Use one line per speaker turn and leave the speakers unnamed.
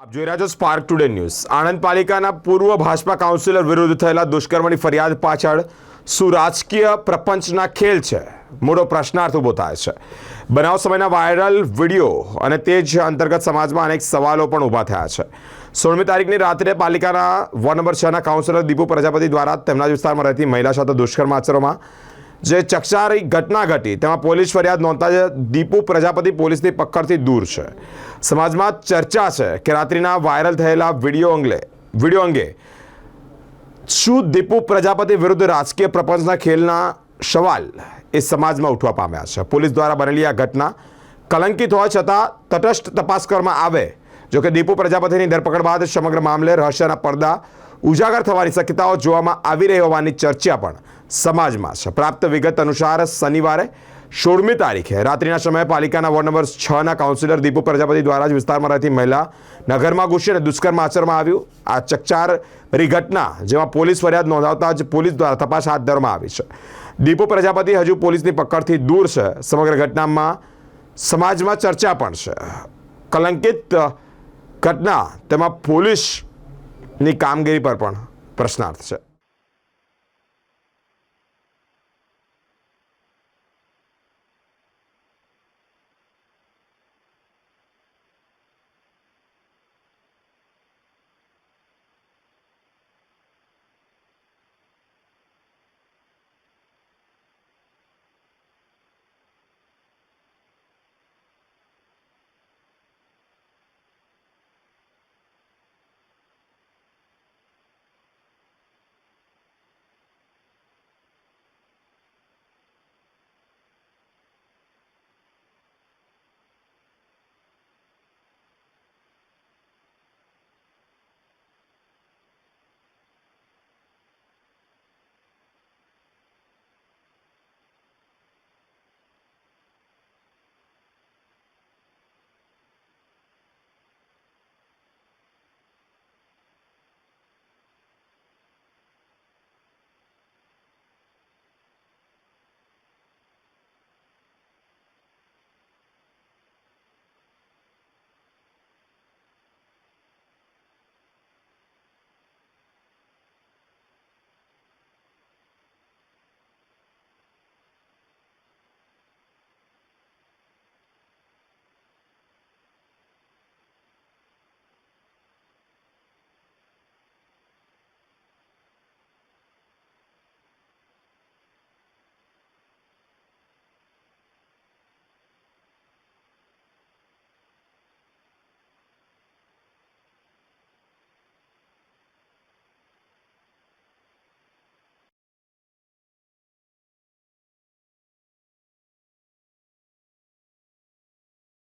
આપ જોઈ રહ્યા છો સ્પાર્ક ટુડે ન્યૂઝ આણંદ પાલિકાના પૂર્વ ભાજપા કાઉન્સિલર વિરુદ્ધ થયેલા દુષ્કર્મની ફરિયાદ પાછળ શું રાજકીય પ્રપંચના ખેલ છે? મોટો પ્રશ્નાર્થ ઊભો થાય છે. બનાવ સમયના વાયરલ વીડિયો અને તે જ અંતર્ગત સમાજમાં અનેક સવાલો પણ ઊભા થયા છે. સોળમી તારીખની રાત્રે પાલિકાના વોર્ડ નંબર છના કાઉન્સિલર દીપુ પ્રજાપતિ દ્વારા તેમના જ વિસ્તારમાં રહેતી મહિલા સાથે દુષ્કર્મ આચરવામાં જે ચકચારી ઘટના ઘટી, તેમાં પોલીસ ફરિયાદ નોંધતા જ દીપુ પ્રજાપતિ પોલીસની પકડથી દૂર છે. સમાજમાં ચર્ચા છે કે રાત્રિના વાયરલ થયેલા વીડિયો અંગે વીડિયો અંગે શું દીપુ પ્રજાપતિ વિરુદ્ધ રાજકીય પ્રપંચના ખેલના સવાલ એ સમાજમાં ઉઠવા પામ્યા છે. પોલીસ દ્વારા બનેલી આ ઘટના કલંકિત હોવા છતાં તટસ્થ તપાસ કરવામાં આવે. જોકે દીપુ પ્રજાપતિની ધરપકડ બાદ સમગ્ર મામલે રહસ્યના પડદા ઉજાગર થવાની શક્યતાઓ જોવામાં આવી રહી હોવાની ચર્ચા પણ સમાજમાં છે. પ્રાપ્ત વિગત અનુસાર શનિવારે સોળમી તારીખે રાત્રિના સમયે પાલિકાના વોર્ડ નંબર છ ના કાઉન્સિલર દીપુ પ્રજાપતિ દ્વારા જ વિસ્તારમાં રહેતી મહિલા નગરમાં ઘૂસી અને દુષ્કર્મ આચરવામાં આવ્યું. આ ચકચારી ઘટના જેમાં પોલીસ ફરિયાદ નોંધાવતા જ પોલીસ દ્વારા તપાસ હાથ ધરવામાં આવી છે. દીપુ પ્રજાપતિ હજુ પોલીસની પકડથી દૂર છે. સમગ્ર ઘટનામાં સમાજમાં ચર્ચા પણ છે. કલંકિત ઘટના, તેમાં પોલીસની કામગીરી પર પણ પ્રશ્નાર્થ છે.